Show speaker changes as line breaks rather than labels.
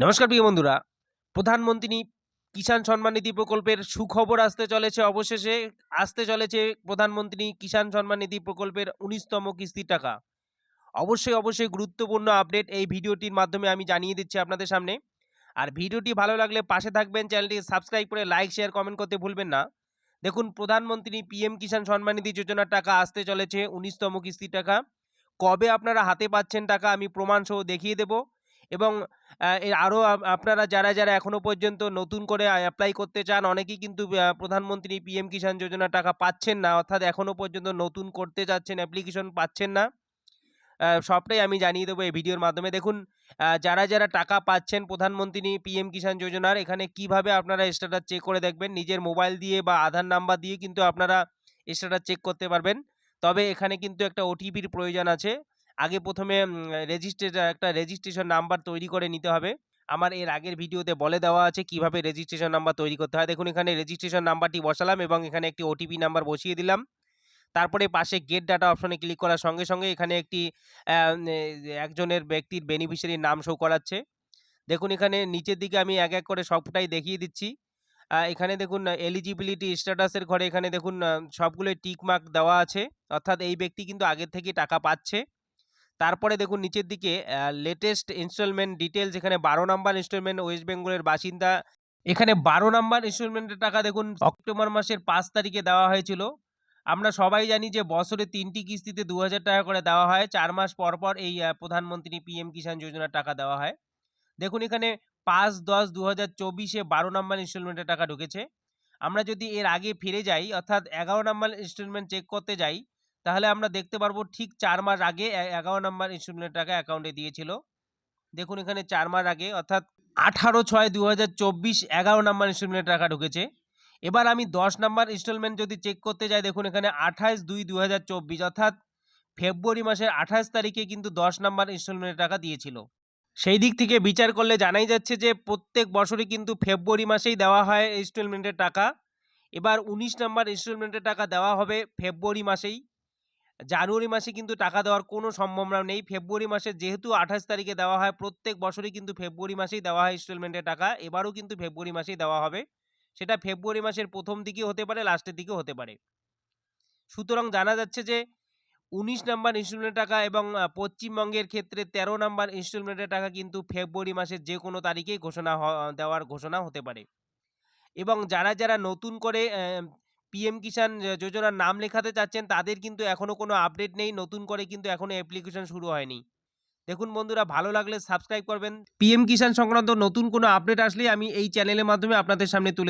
নমস্কার প্রিয় বন্ধুরা। প্রধানমন্ত্রী কিষাণ সম্মান নিধি প্রকল্পের সুখবর আসতে চলেছে অবশেষে। আসতে চলেছে প্রধানমন্ত্রী কিষাণ সম্মান নিধি প্রকল্পের উনিশতম কিস্তির টাকা। অবশ্যই অবশ্যই গুরুত্বপূর্ণ আপডেট এই ভিডিওটির মাধ্যমে আমি জানিয়ে দিচ্ছি আপনাদের সামনে। আর ভিডিওটি ভালো লাগলে পাশে থাকবেন, চ্যানেলটি সাবস্ক্রাইব করে লাইক, শেয়ার, কমেন্ট করতে ভুলবেন না। দেখুন, প্রধানমন্ত্রী পিএম কিষাণ সম্মান নিধি যোজনার টাকা আসতে চলেছে উনিশতম কিস্তির টাকা। কবে আপনারা হাতে পাচ্ছেন টাকা আমি প্রমাণসহ দেখিয়ে দেব। এবং আরও আপনারা যারা যারা এখনও পর্যন্ত নতুন করে অ্যাপ্লাই করতে চান, অনেকেই কিন্তু প্রধানমন্ত্রী পিএম কিষাণ যোজনার টাকা পাচ্ছেন না, অর্থাৎ এখনও পর্যন্ত নতুন করতে যাচ্ছেন অ্যাপ্লিকেশন পাচ্ছেন না। সবটাই আমি জানিয়ে দেবো এই ভিডিওর মাধ্যমে। দেখুন যারা যারা টাকা পাচ্ছেন প্রধানমন্ত্রী পিএম কিষাণ যোজনার এখানে কীভাবে আপনারা স্ট্যাটাস চেক করে দেখবেন, নিজের মোবাইল দিয়ে বা আধার নাম্বার দিয়ে কিন্তু আপনারা স্ট্যাটাস চেক করতে পারবেন। তবে এখানে কিন্তু একটা ওটিপির প্রয়োজন আছে। আগে প্রথমে রেজিস্ট্রেট একটা রেজিস্ট্রেশন নাম্বার তৈরি করে নিতে হবে। আমার এর আগের ভিডিওতে বলে দেওয়া আছে কীভাবে রেজিস্ট্রেশন নাম্বার তৈরি করতে হয়। দেখুন, এখানে রেজিস্ট্রেশন নাম্বারটি বসালাম এবং এখানে একটি ওটিপি নাম্বার বসিয়ে দিলাম। তারপরে পাশে গেট ডাটা অপশনে ক্লিক করার সঙ্গে সঙ্গে এখানে একটি একজনের ব্যক্তির বেনিফিশিয়ারির নাম শো করাচ্ছে। দেখুন, এখানে নিচের দিকে আমি এক এক করে সবটাই দেখিয়ে দিচ্ছি। এখানে দেখুন এলিজিবিলিটি স্ট্যাটাসের ঘরে এখানে দেখুন সবগুলোই টিক মার্ক দেওয়া আছে। অর্থাৎ এই ব্যক্তি কিন্তু আগের থেকে টাকা পাচ্ছে। তারপরে দেখুন নিচের দিকে লেটেস্ট ইনস্টলমেন্ট ডিটেলস এখানে বারো নাম্বার ইনস্টলমেন্ট ওয়েস্ট বেঙ্গলের বাসিন্দা। এখানে বারো নাম্বার ইনস্টলমেন্টের টাকা দেখুন অক্টোবর মাসের পাঁচ তারিখে দেওয়া হয়েছিল। আমরা সবাই জানি যে বছরে তিনটি কিস্তিতে দু হাজার টাকা করে দেওয়া হয়, চার মাস পর পর এই প্রধানমন্ত্রী পিএম কিষাণ যোজনার টাকা দেওয়া হয়। দেখুন এখানে পাঁচ দশ দু হাজার চব্বিশে বারো নাম্বার ইনস্টলমেন্টের টাকা ঢুকেছে। আমরা যদি এর আগে ফিরে যাই, অর্থাৎ এগারো নাম্বার ইনস্টলমেন্ট চেক করতে যাই তাহলে আমরা দেখতে পারব ঠিক চার মাস আগে এগারো নাম্বার ইনস্টলমেন্টের টাকা অ্যাকাউন্টে দিয়েছিল। দেখুন এখানে চার মাস আগে, অর্থাৎ আঠারো ছয় দু হাজার চব্বিশ এগারো নাম্বার ইনস্টলমেন্টের টাকা ঢুকেছে। এবার আমি দশ নাম্বার ইনস্টলমেন্ট যদি চেক করতে যাই, দেখুন এখানে আঠাশ দুই দু হাজার চব্বিশ, অর্থাৎ ফেব্রুয়ারি মাসের আঠাশ তারিখে কিন্তু দশ নাম্বার ইনস্টলমেন্টের টাকা দিয়েছিল। সেই দিক থেকে বিচার করলে জানাই যাচ্ছে যে প্রত্যেক বছরই কিন্তু ফেব্রুয়ারি মাসেই দেওয়া হয় ইনস্টলমেন্টের টাকা। এবার উনিশ নাম্বার ইনস্টলমেন্টের টাকা দেওয়া হবে ফেব্রুয়ারি মাসেই। জানুয়ারি মাসে কিন্তু টাকা দেওয়ার কোনো সম্ভাবনা নেই। ফেব্রুয়ারি মাসে যেহেতু আঠাশ তারিখে দেওয়া হয়, প্রত্যেক বছরই কিন্তু ফেব্রুয়ারি মাসেই দেওয়া হয় ইনস্টলমেন্টের টাকা। এবারও কিন্তু ফেব্রুয়ারি মাসেই দেওয়া হবে। সেটা ফেব্রুয়ারি মাসের প্রথম দিকে হতে পারে লাস্টের দিকেও হতে পারে। সুতরাং জানা যাচ্ছে যে, উনিশ নাম্বার ইনস্টলমেন্টের টাকা এবং পশ্চিমবঙ্গের ক্ষেত্রে তেরো নাম্বার ইনস্টলমেন্টের টাকা কিন্তু ফেব্রুয়ারি মাসের যে কোনো তারিখেই ঘোষণা দেওয়ার ঘোষণা হতে পারে। এবং যারা যারা নতুন করে পিএম কিষাণ যোজনার নাম লেখাতে চাচ্ছেন, তাদের কিন্তু এখনও কোনো আপডেট নেই। নতুন করে কিন্তু এখনও অ্যাপ্লিকেশন শুরু হয়নি। দেখুন বন্ধুরা, ভালো লাগলে সাবস্ক্রাইব করবেন। পিএম কিষাণ সংক্রান্ত নতুন কোনো আপডেট আসলে আমি এই চ্যানেলের মাধ্যমে আপনাদের সামনে তুলে।